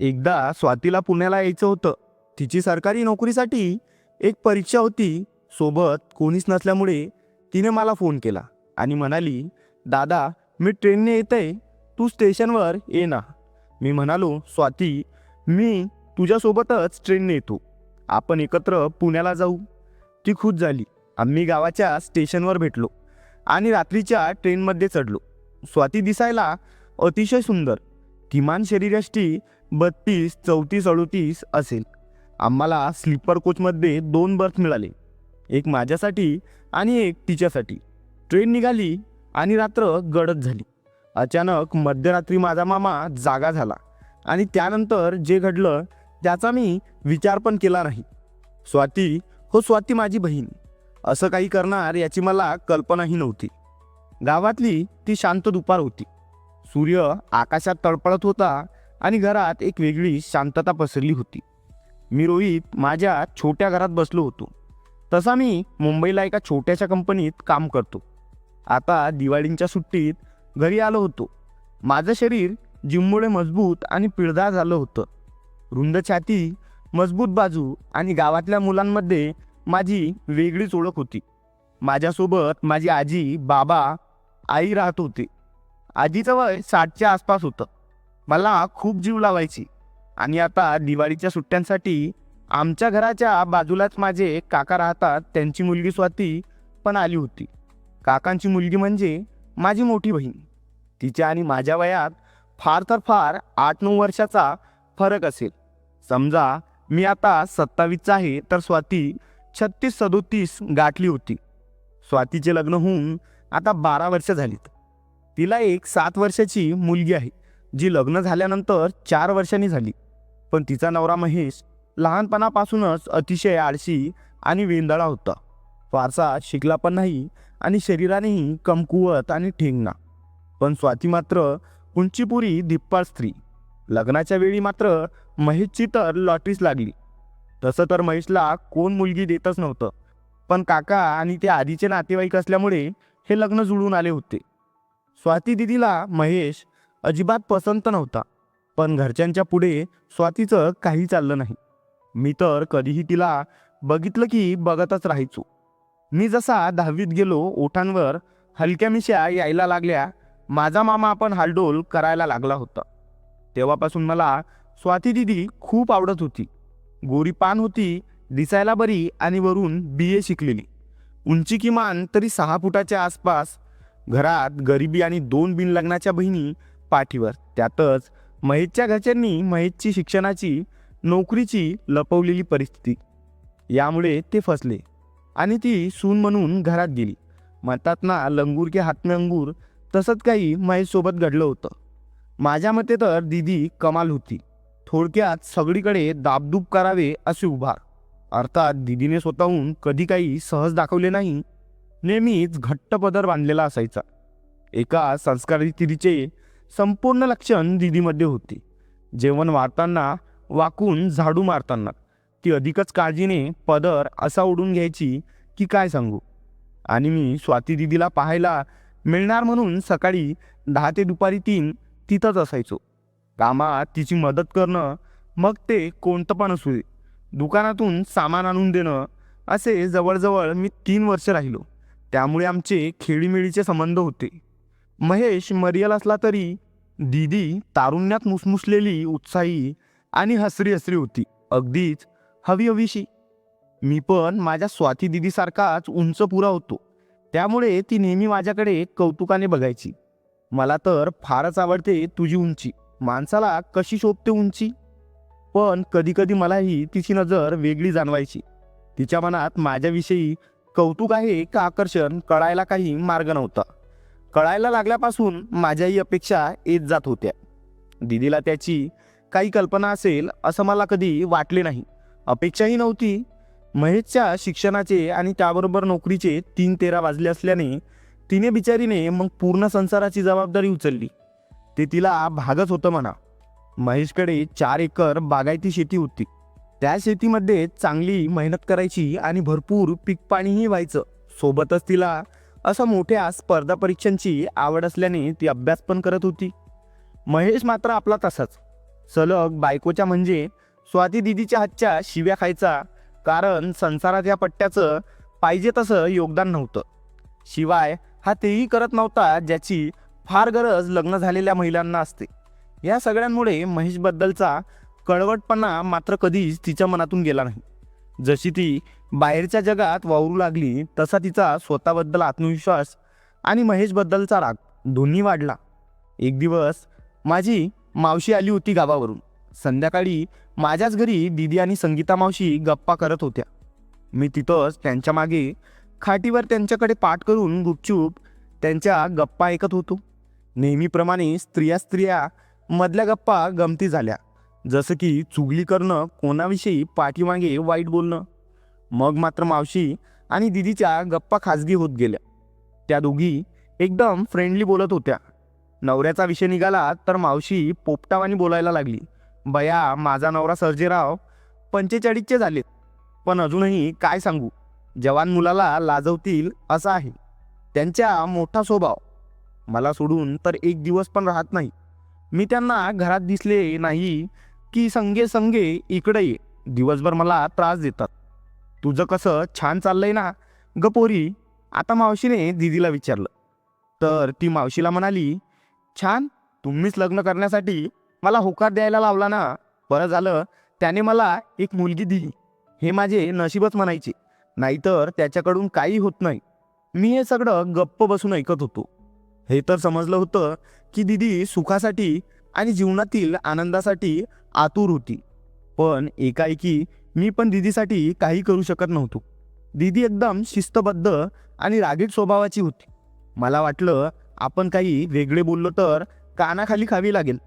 एकदा स्वातीला पुण्याला यायचं होतं. तिची सरकारी नोकरीसाठी एक परीक्षा होती. सोबत कोणीच नसल्यामुळे तिने मला फोन केला आणि म्हणाली दादा मी ट्रेनने येते तू स्टेशनवर ये ना. मी म्हणालो स्वाती मी तुझ्यासोबतच ट्रेनने येतो. आपण एकत्र पुण्याला जाऊ. ती खुश झाली. आम्ही गावाच्या स्टेशनवर भेटलो आणि रात्रीच्या ट्रेनमध्ये चढलो. स्वाती दिसायला अतिशय सुंदर. किमान शरीराष्टी बत्तीस चौतीस अडोतीस असेल. आम्हाला स्लीपर कोचमध्ये दोन बर्थ मिळाले. एक माझ्यासाठी आणि एक तिच्यासाठी. ट्रेन निघाली आणि रात्र गडद झाली. अचानक मध्यरात्री माझा मामा जागा झाला आणि त्यानंतर जे घडलं त्याचा मी विचार पण केला नाही. स्वाती हो स्वाती माझी बहीण. असं काही करणार याची मला कल्पनाही नव्हती. गावातली ती शांत दुपार होती. सूर्य आकाशात तळपळत होता आणि घरात एक वेगळी शांतता पसरली होती. मी रोहित माझ्या छोट्या घरात बसलो होतो. तसा मी मुंबईला एका छोट्याशा कंपनीत काम करतो. आता दिवाळींच्या सुट्टीत घरी आलो होतो. माझं शरीर जिममुळे मजबूत आणि पिळदार झालं होतं. रुंद छाती मजबूत बाजू आणि गावातल्या मुलांमध्ये माझी वेगळीच ओळख होती. माझ्यासोबत माझी आजी बाबा आई राहत होते. आजीचं वय साठच्या आसपास होतं. मला खूप जीव लावायची. आणि आता दिवाळीच्या सुट्ट्यांसाठी आमच्या घराच्या बाजूलाच माझे काका राहतात त्यांची मुलगी स्वाती पण आली होती. काकांची मुलगी म्हणजे माझी मोठी बहीण. तिच्या आणि माझ्या वयात फार तर फार आठ नऊ वर्षाचा फरक असेल. समजा मी आता सत्तावीसचा आहे तर स्वाती छत्तीस सदोतीस गाठली होती. स्वातीचे लग्न होऊन आता बारा वर्ष झालीत. तिला एक सात वर्षाची मुलगी आहे. जी लग्न झाल्यानंतर चार वर्षांनी झाली. पण तिचा नवरा महेश लहानपणापासूनच अतिशय आळशी आणि वेंदळा होता. फारसा शिकला पण नाही आणि शरीरानेही कमकुवत आणि ठेंगणा. पण स्वाती मात्र उंचीपुरी धिप्पाळ स्त्री. लग्नाच्या वेळी मात्र महेशची तर लॉटरीच लागली. तसं तर महेशला कोण मुलगी देतच नव्हतं. पण काका आणि ते आधीचे नातेवाईक असल्यामुळे हे लग्न जुळून आले होते. स्वाती दिदीला महेश अजिबात पसंत नव्हता. पण घरच्यांच्या पुढे स्वातीचं काही चाललं नाही. मी तर कधीही तिला बघितलं की बघतच राहायचो. मी जसा दहावीत गेलो ओठांवर हलक्या मिशा यायला लागल्या माझा मामा पण हालडोल करायला लागला होता. तेव्हापासून मला स्वाती दिदी खूप आवडत होती. गोरी पान होती दिसायला बरी आणि वरून बी ए शिकलेली. उंची किमान तरी सहा फुटाच्या आसपास घरात गरिबी आणि दोन बिन लग्नाच्या बहिणी पाठीवर. त्यातच महेशच्या घरच्यांनी महेशची शिक्षणाची नोकरीची लपवलेली परिस्थिती. यामुळे ते फसले आणि ती सून म्हणून घरात गेली. म्हणतात ना लंगूर के हात में अंगूर तसंच काही महेशसोबत घडलं होतं. माझ्या मते तर दिदी कमाल होती. थोडक्यात सगळीकडे दाबदूब करावे असे उभार. अर्थात दिदीने स्वतःहून कधी काही सहज दाखवले नाही. नेहमीच घट्ट पदर बांधलेला असायचा. एका संस्कारी तिरीचे संपूर्ण लक्षण दिदीमध्ये होते. जेवण वाढताना वाकून झाडू मारताना. ती अधिकच काळजीने पदर असा ओढून घ्यायची की काय सांगू? आणि मी स्वाती दिदीला पाहायला मिळणार म्हणून सकाळी दहा ते दुपारी तीन तिथंच असायचो. कामात तिची मदत करणं मग ते कोणतं पण असू दे. दुकानातून सामान आणून देणं असे जवळजवळ मी तीन वर्ष राहिलो. त्यामुळे आमचे खेळीमेळीचे संबंध होते. महेश मरियल असला तरी दीदी तारुण्यात मुसमुसलेली उत्साही आणि हसरी हसरी होती. अगदीच हवी हवीशी मी पण माझ्या स्वाती दिदीसारखाच उंच पुरा होतो. त्यामुळे ती नेहमी माझ्याकडे कौतुकाने बघायची. मला तर फारच आवडते तुझी उंची. माणसाला कशी शोभते उंची? पण कधीकधी मलाही तिची नजर वेगळी जाणवायची. तिच्या मनात माझ्याविषयी कौतुक आहे का आकर्षण कळायला काही मार्ग नव्हता. कळायला लागल्यापासून माझ्याही अपेक्षा येत जात होत्या. दिदीला त्याची काही कल्पना असेल असं मला कधी वाटले नाही. अपेक्षाही नव्हती. महेशच्या शिक्षणाचे आणि त्याबरोबर नोकरीचे तीन तेरा वाजले असल्याने तिने बिचारीने मग पूर्ण संसाराची जबाबदारी उचलली. ते तिला भागच होतं म्हणा. महेशकडे चार एकर बागायती शेती होती. त्या शेतीमध्ये चांगली मेहनत करायची आणि भरपूर पीक पाणीही व्हायचं. सोबतच तिला असं मोठ्या स्पर्धा परीक्षांची आवड असल्याने ती अभ्यास पण करत होती. महेश मात्र आपला तसाच. सलग बायकोच्या म्हणजे स्वाती दिदीच्या हातच्या शिव्या खायचा कारण संसारात या पट्ट्याचं पाहिजे तसं योगदान नव्हतं. शिवाय हा तेही करत नव्हता ज्याची फार गरज लग्न झालेल्या महिलांना असते. या सगळ्यांमुळे महेशबद्दलचा कळवटपणा मात्र कधीच तिच्या मनातून गेला नाही. जशी ती बाहेरच्या जगात वावरू लागली तसा तिचा स्वतःबद्दल आत्मविश्वास आणि महेशबद्दलचा राग दोन्ही वाढला. एक दिवस माझी मावशी आली होती गावावरून. संध्याकाळी माझ्याच घरी दिदी आणि संगीता मावशी गप्पा करत होत्या. मी तिथंच त्यांच्या मागे खाटीवर त्यांच्याकडे पाठ करून गुपचूप त्यांच्या गप्पा ऐकत होतो. नेहमीप्रमाणे स्त्रिया स्त्रिया मधल्या गप्पा गमती झाल्या. जसं की चुगली करणं कोणाविषयी पाठीमागे वाईट बोलणं. मग मात्र मावशी आणि दिदीच्या गप्पा खाजगी होत गेल्या. त्या दोघी एकदम फ्रेंडली बोलत होत्या. नवऱ्याचा विषय निघाला तर मावशी पोपटावानी बोलायला लागली. बया माझा नवरा सर्जेराव पंचेचाळीसचे झालेत. पण अजूनही काय सांगू? जवान मुलाला लाजवतील असा आहे. त्यांच्या मोठा स्वभाव. मला सोडून तर एक दिवस पण राहत नाही. मी त्यांना घरात दिसले नाही की संगे संगे इकडे ये. दिवसभर मला त्रास देतात. तुझं कसं छान चाललंय ना? ग पोरी आता मावशीने दिदीला विचारलं. तर ती मावशीला म्हणाली छान तुम्हीच लग्न करण्यासाठी मला होकार द्यायला लावला ना? बरं झालं त्याने मला एक मुलगी दिली. हे माझे नशीबच म्हणायचे. नाहीतर त्याच्याकडून काही होत नाही. मी हे सगळं गप्प बसून ऐकत होतो. हे तर समजलं होतं की दिदी सुखासाठी आणि जीवनातील आनंदासाठी आतुर होती. पण एकाएकी मी पण दिदीसाठी काही करू शकत नव्हतो. दिदी एकदम शिस्तबद्ध आणि रागीट स्वभावाची होती. मला वाटलं आपण काही वेगळे बोललो तर कानाखाली खावी लागेल.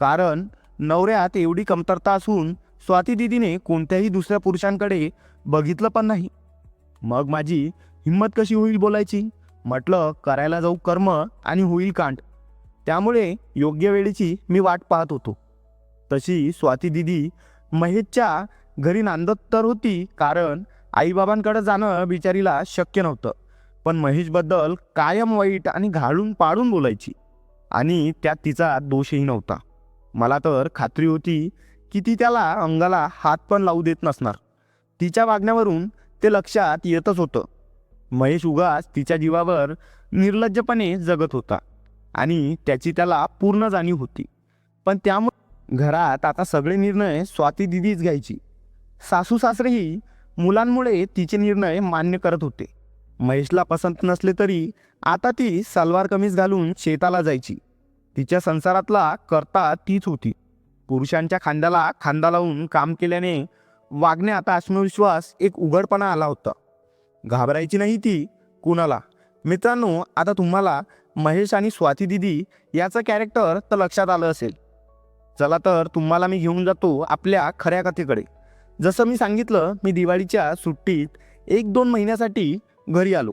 कारण नवऱ्यात एवढी कमतरता असून स्वाती दिदीने कोणत्याही दुसऱ्या पुरुषांकडे बघितलं पण नाही. मग माझी हिंमत कशी होईल बोलायची? म्हटलं करायला जाऊ कर्म आणि होईल कांड. त्यामुळे योग्य वेळेची मी वाट पाहत होतो. तशी स्वाती दिदी महेशच्या घरी नांदत तर होती कारण आईबाबांकडे जाणं बिचारीला शक्य नव्हतं. पण महेशबद्दल कायम वाईट आणि घालून पाडून बोलायची. आणि त्यात तिचा दोषही नव्हता. मला तर खात्री होती की ती त्याला अंगाला हात पण लावू देत नसणार. तिच्या वागण्यावरून ते लक्षात येतच होतं. महेश उगाच तिच्या जीवावर निर्लज्जपणे जगत होता आणि त्याची त्याला पूर्ण जाणीव होती. पण त्यामुळे घरात आता सगळे निर्णय स्वाती दिदीच घ्यायची. सासू सासरेही मुलांमुळे तिचे निर्णय मान्य करत होते. महेशला पसंत नसले तरी आता ती सलवार कमीज घालून शेताला जायची. तिच्या संसारातला करता तीच होती. पुरुषांच्या खांद्याला खांदा लावून काम केल्याने वागण्यात आत्मविश्वास एक उघडपणा आला होता. घाबरायची नाही ती कुणाला. मित्रांनो आता तुम्हाला महेश आणि स्वाती दिदी याचं कॅरेक्टर तर लक्षात आलं असेल. चला तर तुम्हाला मी घेऊन जातो आपल्या खऱ्या कथेकडे. जसं मी सांगितलं मी दिवाळीच्या सुट्टीत एक दोन महिन्यासाठी घरी आलो.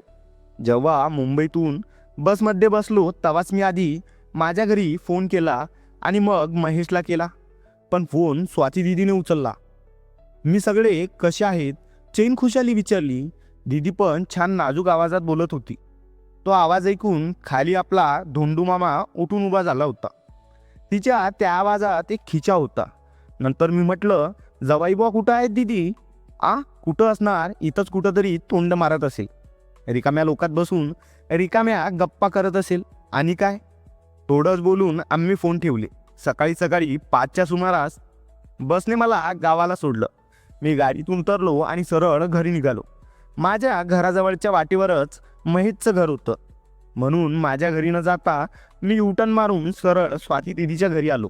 जेव्हा मुंबईतून बसमध्ये बसलो तेव्हाच मी आधी माझ्या घरी फोन केला आणि मग महेशला केला. पण फोन स्वाती दिदीने उचलला. मी सगळे कसे आहेत? चैन खुशाली विचारली. दिदी पण छान नाजूक आवाजात बोलत होती. तो आवाज ऐकून खाली आपला धोंडू मामा उठून उभा झाला होता. तिच्या त्या आवाजात एक खिचा होता. नंतर मी म्हटलं जवाई बुवा कुठं आहेत दिदी? आ कुठं असणार? इथंच कुठंतरी तोंड मारत असेल. रिकाम्या लोकात बसून रिकाम्या गप्पा करत असेल. आणि काय? थोडंच बोलून आम्ही फोन ठेवले. सकाळी सकाळी पाचच्या सुमारास बसने मला गावाला सोडलं. मी गाडीतून उतरलो आणि सरळ घरी निघालो. माझ्या घराजवळच्या वाटेवरच महेशचं घर होतं. म्हणून माझ्या घरी न जाता मी युटर्न मारून सरळ स्वाती दिदीच्या घरी आलो.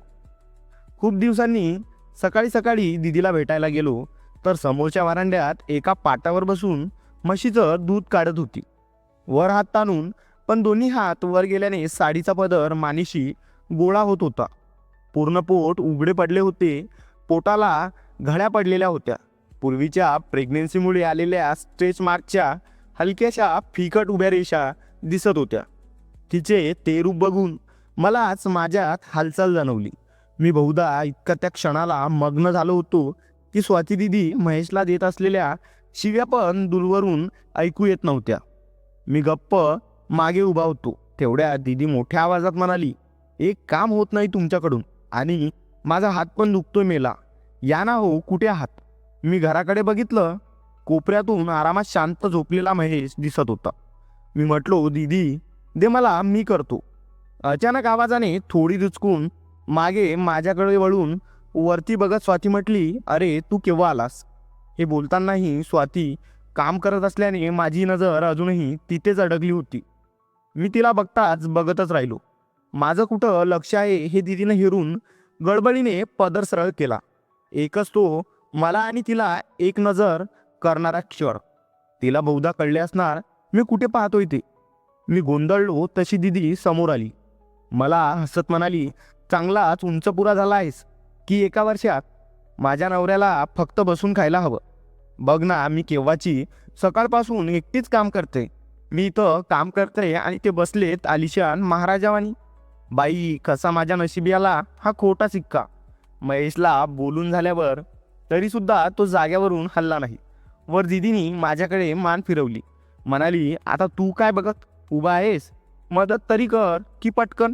खूप दिवसांनी सकाळी सकाळी दिदीला भेटायला गेलो तर समोरच्या वारांड्यात एका पाटावर बसून म्हशीचं दूध काढत होती. वर हात ताणून पण दोन्ही हात वर गेल्याने साडीचा पदर मानिशी गोळा होत होता. पूर्ण पोट उघडे पडले होते पोटाला घड्या पडलेल्या होत्या. पूर्वीच्या प्रेग्नेन्सीमुळे आलेल्या स्ट्रेच मार्कच्या हलक्याशा फिकट उभ्या रेषा दिसत होत्या. तिचे ते रूप बघून मलाच माझ्यात हालचाल जाणवली. मी बहुधा इतका त्या क्षणाला मग्न झालो होतो की स्वाती दिदी महेशला देत असलेल्या शिव्या पण दूरवरून ऐकू येत नव्हत्या. मी गप्प मागे उभा होतो. तेवढ्या दिदी मोठ्या आवाजात म्हणाली एक काम होत नाही तुमच्याकडून आणि माझा हात पण दुखतोय मेला. या ना हो कुठे आहात? मी घराकडे बघितलं कोपऱ्यातून आरामात शांत झोपलेला महेश दिसत होता. मी म्हटलो दीदी दे मला मी करतो. अचानक आवाजाने थोडी रुचकून मागे माझ्याकडे वळून वरती बघत स्वाती म्हटली अरे तू केव्हा आलास? हे बोलतानाही स्वाती काम करत असल्याने माझी नजर अजूनही तिथेच अडकली होती. मी तिला बघताच बघतच राहिलो. माझं कुठं लक्ष आहे हे दिदीनं हिरून गडबडीने पदर सरळ केला. एकच तो मला आणि तिला एक नजर करणारा क्षण. तिला बहुधा कळले असणार मी कुठे पाहतोय ते. मी गोंधळलो तशी दिदी समोर आली. मला हसत म्हणाली चांगलाच उंच पुरा झाला आहेस. की एका वर्षात? माझ्या नवऱ्याला फक्त बसून खायला हवं. बघ ना मी केव्हाची? सकाळपासून एकटीच काम करते. मी इथं काम करते आणि ते बसलेत आलिशान महाराजावानी. बाई कसा माझ्या नशिबी आला हा खोटा सिक्का. महेशला बोलून झाल्यावर तरीसुद्धा तो जाग्यावरून हल्ला नाही. वर दिदीनी माझ्याकडे मान फिरवली. म्हणाली आता तू काय बघत उभा आहेस? मदत तरी कर की पटकन.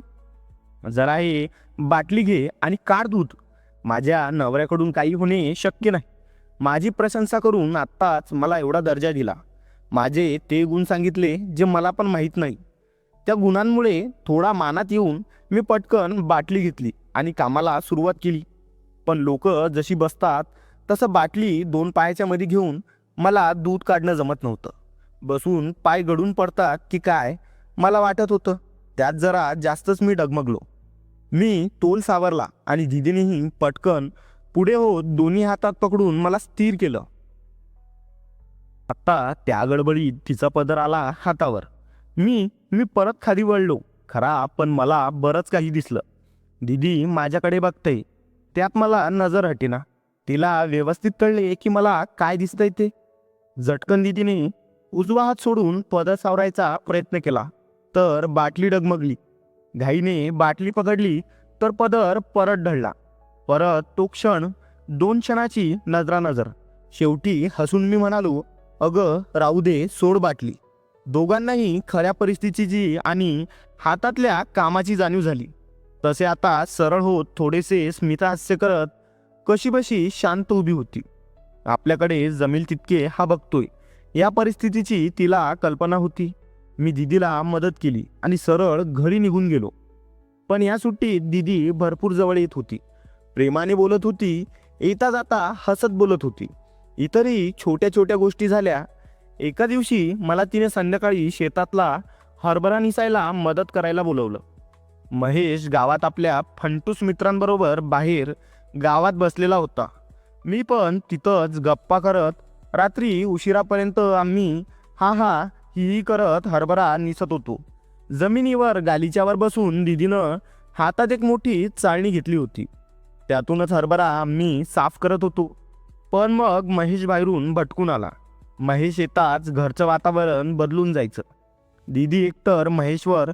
जरा हे बाटली घे आणि काढ दूध. माझ्या नवऱ्याकडून काही होणे शक्य नाही. माझी प्रशंसा करून आत्ताच मला एवढा दर्जा दिला. माझे ते गुण सांगितले जे मला पण माहीत नाही. त्या गुणांमुळे थोडा मानात येऊन मी पटकन बाटली घेतली आणि कामाला सुरुवात केली. पण लोक जशी बसतात तसं बाटली दोन पायाच्या मध्ये घेऊन मला दूध काढणं जमत नव्हतं. बसून पाय गडून पडतात की काय मला वाटत होतं. त्यात जरा जास्तच मी डगमगलो. मी तोल सावरला आणि दिदीनेही पटकन पुढे होत दोन्ही हातात पकडून मला स्थिर केलं. आत्ता त्या गडबडीत तिचा पदर आला हातावर. मी मी परत खाली वळलो. खरा पण मला बरंच काही दिसलं. दिदी माझ्याकडे बघते. त्यात मला नजर हटेना तिला व्यवस्थित कळले की मला काय दिसतंय ते. झटकन दिदीने उजवा हात सोडून पदर सावरायचा प्रयत्न केला. तर बाटली डगमगली. घाईने बाटली पकडली तर पदर परत ढळला. परत तो क्षण दोन क्षणाची नजरानजर. शेवटी हसून मी म्हणालो अगं राहू दे सोड बाटली. दोघांनाही खऱ्या परिस्थितीची आणि हातातल्या कामाची जाणीव झाली. तसे आता सरळ होत थोडेसे स्मितहास्य करत कशीबशी शांत उभी होती. आपल्याकडे जमेल तितके हा बघतोय. या परिस्थितीची तिला कल्पना होती. मी दिदीला मदत केली आणि सरळ घरी निघून गेलो. पण या सुट्टीत दिदी भरपूर जवळ येत होती. प्रेमाने बोलत होती येता जाता हसत बोलत होती. इतरही छोट्या छोट्या गोष्टी झाल्या. एका दिवशी मला तिने संध्याकाळी शेतातला हरभरा निसायला मदत करायला बोलवलं. महेश गावात आपल्या फंटूस मित्रांबरोबर बाहेर गावात बसलेला होता. मी पण तिथंच गप्पा करत रात्री उशिरापर्यंत आम्ही हा हा ही ही करत हरभरा निसत होतो. जमिनीवर गालीच्यावर बसून दिदीनं हातात एक मोठी चाळणी घेतली होती. त्यातूनच हरभरा मी साफ करत होतो. पण मग महेश बाहेरून भटकून आला. महेश येताच घरचं वातावरण बदलून जायचं. दीदी एकतर महेशवर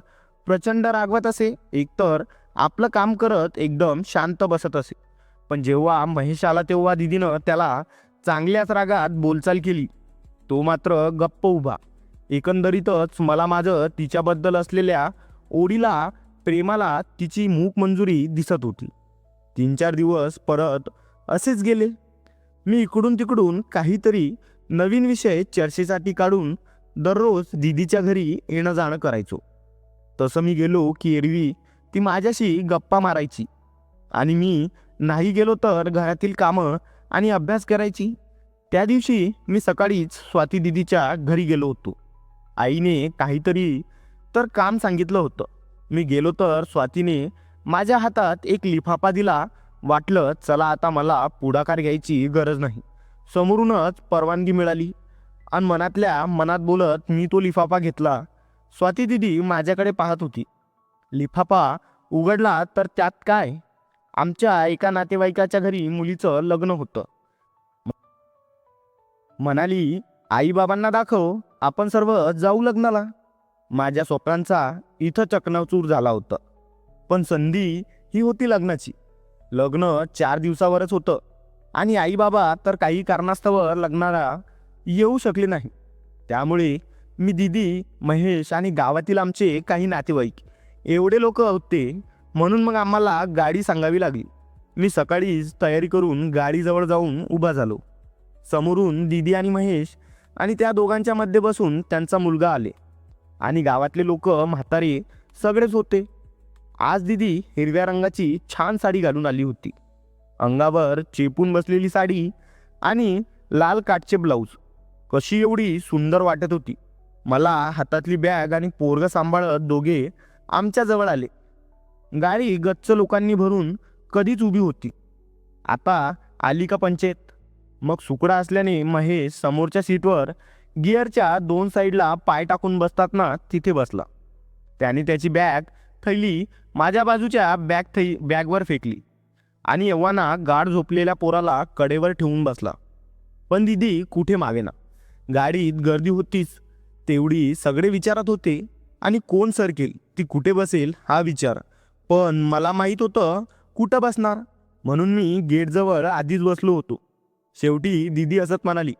प्रचंड रागवत असे एकतर आपलं काम करत एकदम शांत बसत असे. पण जेव्हा महेश आला तेव्हा दिदीनं त्याला चांगल्याच रागात बोलचाल केली. तो मात्र गप्प उभा. एकंदरीतच मला माझं तिच्याबद्दल असलेल्या ओढीला प्रेमाला तिची मूक मंजुरी दिसत होती. तीन चार दिवस परत असेच गेले. मी इकडून तिकडून काहीतरी नवीन विषय चर्चेसाठी काढून दररोज दिदीच्या घरी येणं जाणं करायचो. तसं मी गेलो की एरवी ती माझ्याशी गप्पा मारायची. आणि मी नाही गेलो तर घरातील कामं आणि अभ्यास करायची. त्या दिवशी मी सकाळीच स्वाती दिदीच्या घरी गेलो होतो. आईने काहीतरी तर काम सांगितलं होतं. मी गेलो तर स्वातीने माझ्या हातात एक लिफाफा दिला. वाटलं चला आता मला पुढाकार घ्यायची गरज नाही. समोरूनच परवानगी मिळाली. आणि मनातल्या मनात बोलत मी तो लिफाफा घेतला. स्वाती दिदी माझ्याकडे पाहत होती. लिफाफा उघडला तर त्यात काय? आमच्या एका नातेवाईकाच्या घरी मुलीचं लग्न होतं. म्हणाली आईबाबांना दाखव आपण सर्व जाऊ लग्नाला. माझ्या स्वप्नांचा इथं चकनाचूर झाला होता. पण संधी ही होती लग्नाची. लग्न चार दिवसावरच होतं. आणि आईबाबा तर काही कारणास्तव लग्नाला येऊ शकले नाही. त्यामुळे मी दिदी महेश आणि गावातील आमचे काही नातेवाईक एवढे लोक होते म्हणून मग आम्हाला गाडी सांगावी लागली. मी सकाळीच तयारी करून गाडीजवळ जाऊन उभा झालो. समोरून दिदी आणि महेश आणि त्या दोघांच्या मध्ये बसून त्यांचा मुलगा आले. आणि गावातले लोक म्हातारे सगळेच होते. आज दिदी हिरव्या रंगाची छान साडी घालून आली होती. अंगावर चेपून बसलेली साडी आणि लाल काठचे ब्लाऊज. कशी एवढी सुंदर वाटत होती. मला हातातली बॅग आणि पोरग सांभाळत दोघे आमच्याजवळ आले. गाडी गच्च लोकांनी भरून कधीच उभी होती. आता आली का पंचायत? मग सुकडा असल्याने महेश समोरच्या सीटवर गिअरच्या दोन साईडला पाय टाकून बसतात ना तिथे बसला. त्याने त्याची बॅग थैली माझ्या बाजूच्या बॅग थै बॅगवर फेकली आणि एव्हाना गाढ झोपलेल्या पोराला कडेवर ठेवून बसला. पण दिदी कुठे मागेना गाडीत गर्दी होतीच तेवढी सगळे विचारात होते आणि कोण सरकेल ती कुठे बसेल हा विचार. पण मला माहीत होतं कुठं बसणार म्हणून मी गेटजवळ आधीच बसलो होतो. शेवटी दिदी हसत म्हणाली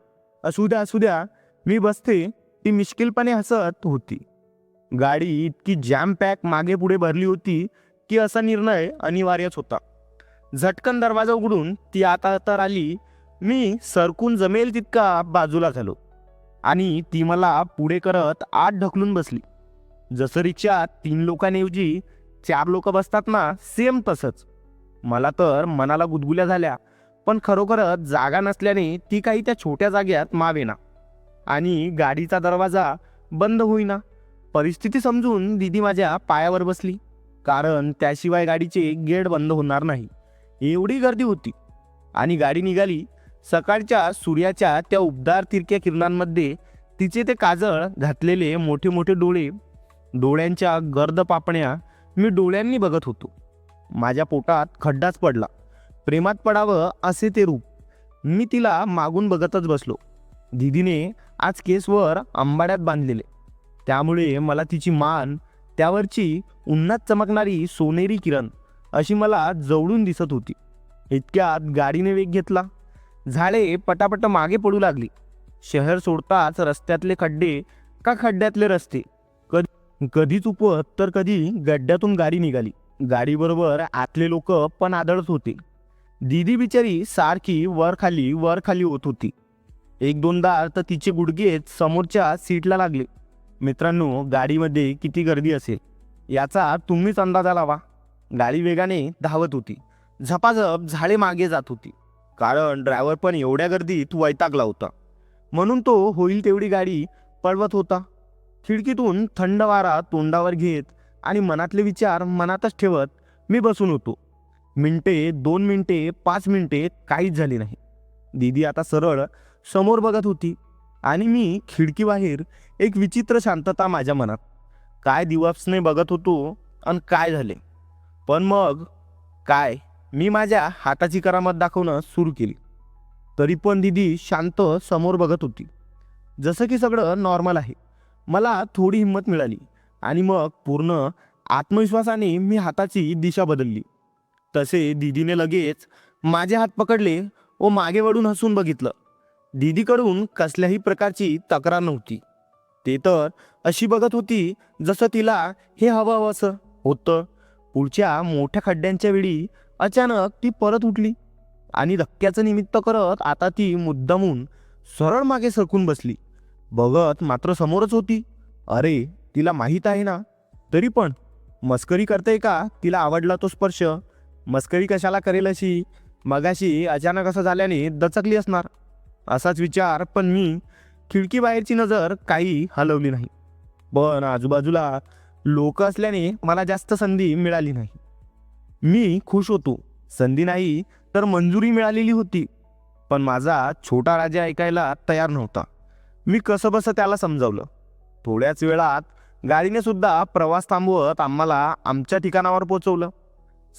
असू द्या असू द्या मी बसते. ती मिश्किलपणे हसत होती. गाडी इतकी जॅम पॅक मागे पुढे भरली होती की असा निर्णय अनिवार्यच होता. झटकन दरवाजा उघडून ती आता तर आली मी सरकून जमेल तितका बाजूला झालो. आणि ती मला पुढे करत आत ढकलून बसली. जसं रिक्षात तीन लोकांऐवजी चार लोक बसतात ना सेम तसंच. मला तर मनाला गुदगुल्या झाल्या. पण खरोखरच जागा नसल्याने ती काही त्या छोट्या जाग्यात मावेना. आणि गाडीचा दरवाजा बंद होईना. परिस्थिती समजून दिदी माझ्या पायावर बसली. कारण त्याशिवाय गाडीचे गेट बंद होणार नाही. एवढी गर्दी होती. आणि गाडी निघाली. सकाळच्या सूर्याच्या त्या उबदार तिरक्या किरणांमध्ये तिचे ते काजळ घातलेले मोठे मोठे डोळे. डोळ्यांच्या गर्द पापण्या मी डोळ्यांनी बघत होतो. माझ्या पोटात खड्डाच पडला. प्रेमात पडावं असे ते रूप. मी तिला मागून बघतच बसलो. दिदीने आज केसवर आंबाड्यात बांधलेले. त्यामुळे मला तिची मान त्यावरची उन्हात चमकणारी सोनेरी किरण अशी मला जवळून दिसत होती. इतक्यात गाडीने वेग घेतला. झाडे पटापट मागे पडू लागली. शहर सोडताच रस्त्यातले खड्डे का खड्ड्यातले रस्ते? कधी कधी चुकवत तर कधी गड्ड्यातून गाडी निघाली. गाडीबरोबर आतले लोक पण आदळत होते. दिदी बिचारी सारखी वर खाली वर खाली होत होती. एक दोनदा तर तिचे गुडघेच समोरच्या सीटला लागले. मित्रांनो गाडीमध्ये किती गर्दी असेल? याचा तुम्हीच अंदाजा लावा. गाडी वेगाने धावत होती. झपाझप झाडे मागे जात होती. कारण ड्रायव्हर पण एवढ्या गर्दीत वैतागला होता. म्हणून तो होईल तेवढी गाडी पळवत होता. खिडकीतून थंड वारा तोंडावर घेत आणि मनातले विचार मनातच ठेवत मी बसून होतो. मिनटे दोन मिनटे पाच मिनटे काहीच झाली नाही. दीदी आता सरळ समोर बघत होती आणि मी खिडकीबाहेर एक विचित्र शांतता माझ्या मनात. काय दिवसने बघत होतो आणि काय झाले? पण मग काय? मी माझ्या हाताची करामत दाखवणं सुरू केली. तरी पण दिदी शांत समोर बघत होती. जसं की सगळं नॉर्मल आहे. मला थोडी हिंमत मिळाली आणि मग पूर्ण आत्मविश्वासाने मी हाताची दिशा बदलली. तसे दीदीने लगेच माझे हात पकडले व मागे वळून हसून बघितलं. दीदीकडून कसल्याही प्रकारची तक्रार नव्हती. ते तर अशी बघत होती जसं तिला हे हवं हवं असं होतं. पुढच्या मोठ्या खड्ड्यांच्या वेळी अचानक ती परत उठली आणि धक्क्याचं निमित्त करत आता ती मुद्दामून सरळ मागे सरकून बसली. बघत मात्र समोरच होती. अरे तिला माहीत आहे ना? तरी पण मस्करी करते का? तिला आवडला तो स्पर्श. मस्करी कशाला करेल अशी? मगाशी अचानक असं झाल्याने दचकली असणार. असाच विचार पण मी खिडकीबाहेरची नजर काही हलवली नाही. पण आजूबाजूला लोक असल्याने मला जास्त संधी मिळाली नाही. मी खुश होतो. संधी नाही तर मंजुरी मिळालेली होती. पण माझा छोटा राजा ऐकायला तयार नव्हता. मी कसं बसं त्याला समजावलं. थोड्याच वेळात गाडीने सुद्धा प्रवास थांबवत आम्हाला आमच्या ठिकाणावर पोचवलं.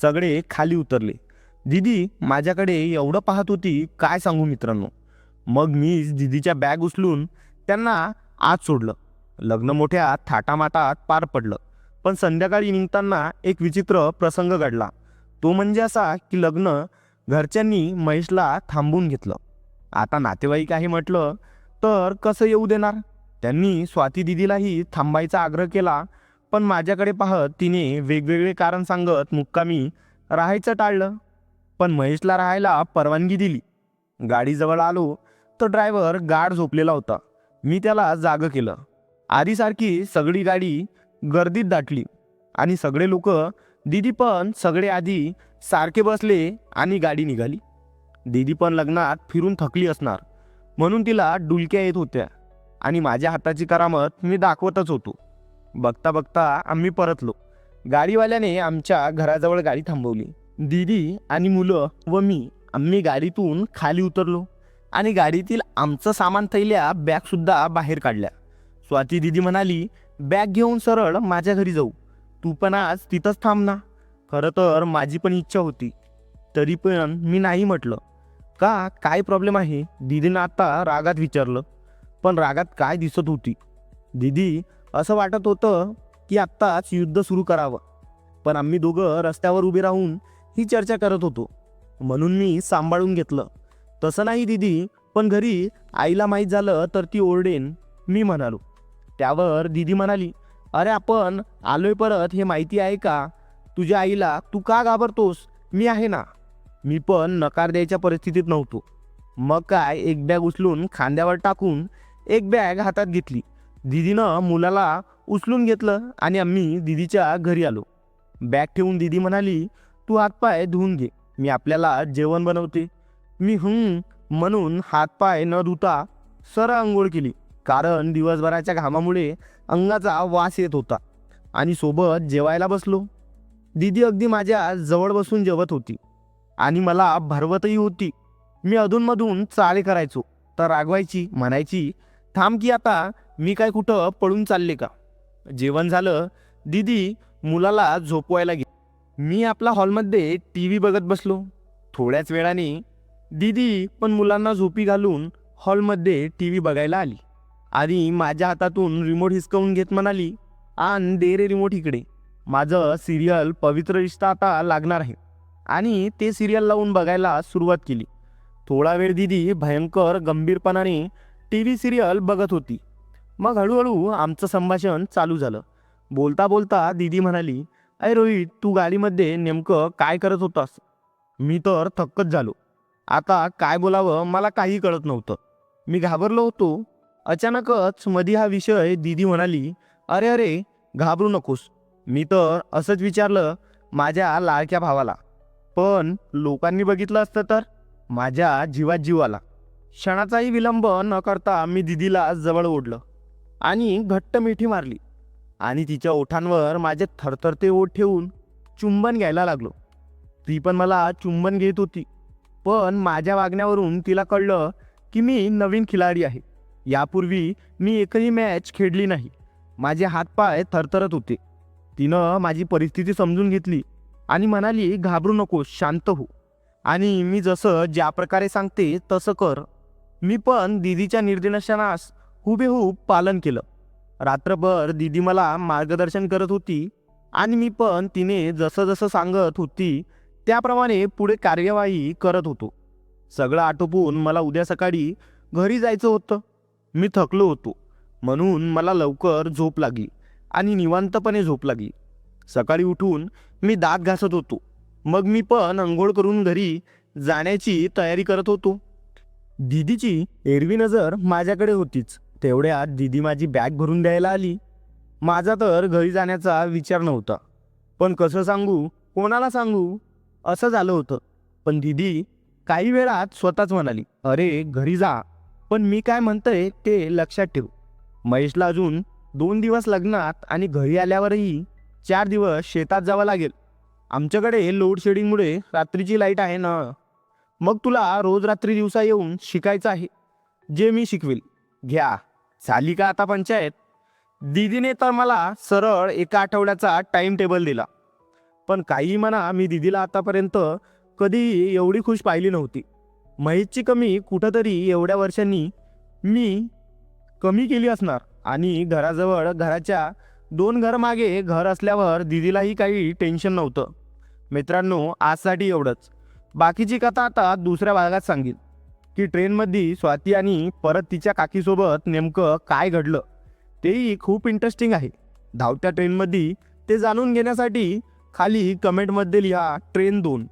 सगळे खाली उतरले. दिदी माझ्याकडे एवढं पाहत होती काय सांगू मित्रांनो? मग मी दिदीच्या बॅग उचलून त्यांना आत सोडलं. लग्न मोठ्या थाटामाटात पार पडलं. पण संध्याकाळी निघताना एक विचित्र प्रसंग घडला. तो म्हणजे असा की लग्न घरच्यांनी महेशला थांबून घेतलं. आता नातेवाईक आहे म्हटलं तर कसं येऊ देणार? त्यांनी स्वाती दिदीलाही थांबायचा आग्रह केला पण माझ्याकडे पाहत तिने वेगवेगळे कारण सांगत मुक्कामी राहायचं टाळलं. पण महेशला राहायला परवानगी दिली. गाडीजवळ आलो तर ड्रायव्हर गाढ झोपलेला होता. मी त्याला जागं केलं. आधीसारखी सगळी गाडी गर्दीत दाटली आणि सगळे लोक दिदी पण सगळे आधी सारखे बसले आणि गाडी निघाली. दिदी पण लग्नात फिरून थकली असणार म्हणून तिला डुलक्या येत होत्या आणि माझ्या हाताची करामत मी दाखवतच होतो. बघता बघता आम्ही परतलो. गाडीवाल्याने आमच्या घराजवळ गाडी थांबवली. दिदी आणि मुलं व मी आम्ही गाडीतून खाली उतरलो आणि गाडीतील आमचं सामान थैल्या बॅगसुद्धा बाहेर काढल्या. स्वाती दिदी म्हणाली बॅग घेऊन सरळ माझ्या घरी जाऊ. तू पण आज तिथंच थांब ना. खरं तर माझी पण इच्छा होती. तरी पण मी नाही म्हटलं. का? काय प्रॉब्लेम आहे? दिदीनं आता रागात विचारलं. पण रागात काय दिसत होती? दिदी असं वाटत होतं की आत्ताच युद्ध सुरू करावं. पण आम्ही दोघं रस्त्यावर उभे राहून ही चर्चा करत होतो. म्हणून मी सांभाळून घेतलं. तसं नाही दिदी पण घरी आईला माहीत झालं तर ती ओरडेन मी म्हणालो. त्यावर दिदी म्हणाली अरे आपण आलोय परत हे माहिती आहे का? तुझ्या आईला तू का घाबरतोस? मी आहे ना. मी पण नकार द्यायच्या परिस्थितीत नव्हतो. मग काय एक बॅग उचलून खांद्यावर टाकून एक बॅग हातात घेतली. दिदीनं मुलाला उचलून घेतलं आणि आम्ही दिदीच्या घरी आलो. बॅग ठेवून दिदी म्हणाली तू हातपाय धुवून घे. मी आपल्याला जेवण बनवते. मी हं म्हणून हातपाय न धुता सरळ आंघोळ केली कारण दिवसभराच्या घामामुळे अंगाचा वास येत होता आणि सोबत जेवायला बसलो. दिदी अगदी माझ्या जवळ बसून जेवत होती आणि मला भरवतही होती. मी अधूनमधून चाळे करायचो. तर रागवायची म्हणायची थांब की आता मी काय कुठं पळून चालले का? जेवण झालं दिदी मुलाला झोपवायला गेली. मी आपला हॉलमध्ये टी व्ही बघत बसलो. थोड्याच वेळाने दिदी पण मुलांना झोपी घालून हॉलमध्ये टी व्ही बघायला आली. आणि माझ्या हातातून रिमोट हिसकावून घेत म्हणाली आण दे रे रिमोट इकडे. माझं सिरियल पवित्र रिश्ता आता लागणार आहे. आणि ते सिरियल लावून बघायला सुरुवात केली. थोडा वेळ दिदी भयंकर गंभीरपणाने टी व्ही सिरियल बघत होती. मग हळूहळू आमचं संभाषण चालू झालं. बोलता बोलता दिदी म्हणाली अरे रोहित तू गाडीमध्ये नेमकं काय करत होतास? मी तर थक्कच झालो. आता काय बोलावं मला काही कळत नव्हतं. मी घाबरलो होतो. अचानकच मधी हा विषय दिदी म्हणाली अरे अरे घाबरू नकोस. मी तर असंच विचारलं माझ्या लाडक्या भावाला. पण लोकांनी बघितलं असतं तर? माझ्या जीवात जीव आला. क्षणाचाही विलंब न करता मी दिदीला जवळ ओढलं. आणि घट्ट मिठी मारली. आणि तिच्या ओठांवर माझे थरथरते ओठ ठेवून चुंबन घ्यायला लागलो. ती पण मला चुंबन घेत होती. पण माझ्या वागण्यावरून तिला कळलं की मी नवीन खिलाडी आहे. यापूर्वी मी एकही मॅच खेळली नाही. माझे हातपाय थरथरत होते. तिनं माझी परिस्थिती समजून घेतली आणि म्हणाली घाबरू नको शांत हो. आणि मी जसं ज्या प्रकारे सांगते तसं कर. मी पण दिदीच्या निर्देशनास हुबेहूब पालन केलं. रात्रभर दिदी मला मार्गदर्शन करत होती आणि मी पण तिने जसं जसं सांगत होती त्याप्रमाणे पुढे कार्यवाही करत होतो. सगळं आटोपून मला उद्या सकाळी घरी जायचं होतं. मी थकलो होतो. म्हणून मला लवकर झोप लागली आणि निवांतपणे झोप लागली. सकाळी उठून मी दात घासत होतो. मग मी पण अंघोळ करून घरी जाण्याची तयारी करत होतो. दिदीची एरवी नजर माझ्याकडे होतीच. तेवढ्यात दिदी माझी बॅग भरून द्यायला आली. माझा तर घरी जाण्याचा विचार नव्हता. पण कसं सांगू? कोणाला सांगू? असं झालं होतं. पण दिदी काही वेळात स्वतःच म्हणाली अरे घरी जा. पण मी काय म्हणतोय ते लक्षात ठेव. महेशला अजून दोन दिवस लग्नात आणि घरी आल्यावरही चार दिवस शेतात जावं लागेल. आमच्याकडे लोडशेडिंगमुळे रात्रीची लाइट आहे ना. मग तुला रोज रात्री दिवसा येऊन शिकायचं आहे. जे मी शिकवेल. घ्या. झाली का आता पंचायत. दिदीने तर मला सरळ एका आठवड्याचा टाइम टेबल दिला. पण काही म्हणा मी दिदीला आतापर्यंत कधीही एवढी खुश पाहिली नव्हती. महेशची कमी कुठंतरी एवढ्या वर्षांनी मी कमी केली असणार आणि घराजवळ घराच्या दोन घर मागे घर असल्यावर दिदीलाही काही टेन्शन नव्हतं. मित्रांनो आजसाठी एवढंच. बाकीची कथा आता दुसऱ्या भागात सांगेल की ट्रेनमध्ये स्वाती आणि परत तिच्या काकीसोबत नेमकं काय घडलं तेही खूप इंटरेस्टिंग आहे. धावत्या ट्रेनमध्ये ते जाणून घेण्यासाठी खाली कमेंटमध्ये लिहा ट्रेन दोन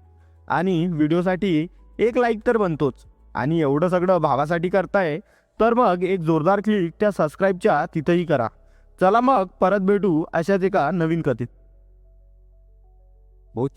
आणि व्हिडिओसाठी एक लाईक तर बनतोच. आणि एवढं सगळं भावासाठी करताय तर मग एक जोरदार क्लिक त्या सबस्क्राईबच्या तिथंही करा. चला मग परत भेटू अशाच एका नवीन कथेत. बहुत